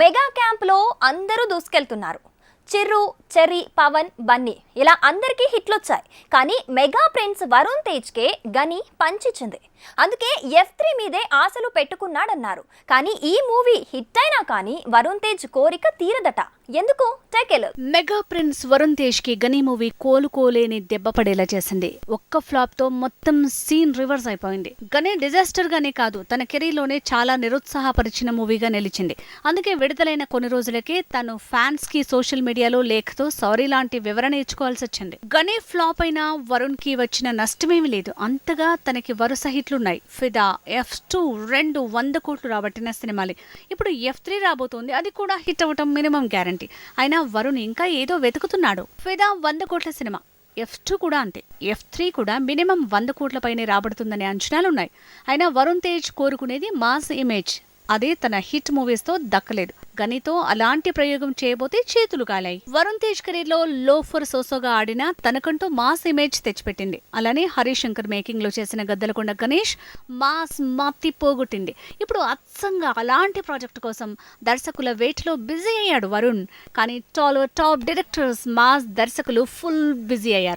Mega క్యాంప్లో అందరూ దూసుకెళ్తున్నారు. చిర్రు చెర్రీ పవన్ బన్నీ ఇలా అందరికీ హిట్లొచ్చాయి. కానీ మెగా ప్రిన్స్ వరుణ్ తేజ్కే గని పంచిచ్చింది. అందుకే ఎఫ్ త్రీ మీదే ఆశలు పెట్టుకున్నాడన్నారు. కానీ ఈ మూవీ హిట్ అయినా కానీ వరుణ్ తేజ్ కోరిక తీరదట. ఎందుకు? మెగా ప్రిన్స్ వరుణ్ తేజ్కి గనీ మూవీ కోలుకోలేని దెబ్బ పడేలా చేసింది. ఒక్క ఫ్లాప్తో మొత్తం సీన్ రివర్స్ అయిపోయింది. గనీ డిజాస్టర్ గానే కాదు తన కెరీర్లోనే చాలా నిరుత్సాహపరిచిన మూవీగా నిలిచింది. అందుకే విడుదలైన కొన్ని రోజులకే తను ఫ్యాన్స్కి సోషల్ మీడియాలో లేఖతో సారీ లాంటి వివరణ ఇచ్చుకోవాల్సి వచ్చింది. గనీ ఫ్లాప్ అయినా వరుణ్కి వచ్చిన నష్టమేమీ లేదు. అంతగా తనకి వరుస హిట్లున్నాయి. ఫిదా ఎఫ్ టూ రెండు వంద కోట్లు రాబట్టిన సినిమాలే. ఇప్పుడు ఎఫ్ త్రీ రాబోతోంది. అది కూడా హిట్ అవ్వటం మినిమం గ్యారంటీ. అయినా వరుణ్ ఇంకా ఏదో వెతుకుతున్నాడు. ఫిదా వంద కోట్ల సినిమా. ఎఫ్ టూ కూడా అంతే. ఎఫ్ త్రీ కూడా మినిమం వంద కోట్ల పైనే రాబడుతుందనే అంచనాలున్నాయి. అయినా వరుణ్ తేజ్ కోరుకునేది మాస్ ఇమేజ్. అదే తన హిట్ మూవీస్తో దక్కలేదు. గనితో అలాంటి ప్రయోగం చేయబోతే చేతులు కాలాయి. వరుణ్ తేజ్ కెరీర్లో లోఫర్ సోసోగా ఆడిన తనకంటూ మాస్ ఇమేజ్ తెచ్చిపెట్టింది. అలానే హరీష్ శంకర్ మేకింగ్లో చేసిన గద్దలకొండ గణేష్ మాస్ మత్తి పోగొట్టింది. ఇప్పుడు అచ్చంగా అలాంటి ప్రాజెక్ట్ కోసం దర్శకుల వేటలో బిజీ అయ్యాడు వరుణ్. కానీ టాలో టాప్ డైరెక్టర్స్ మాస్ దర్శకులు ఫుల్ బిజీ అయ్యారు.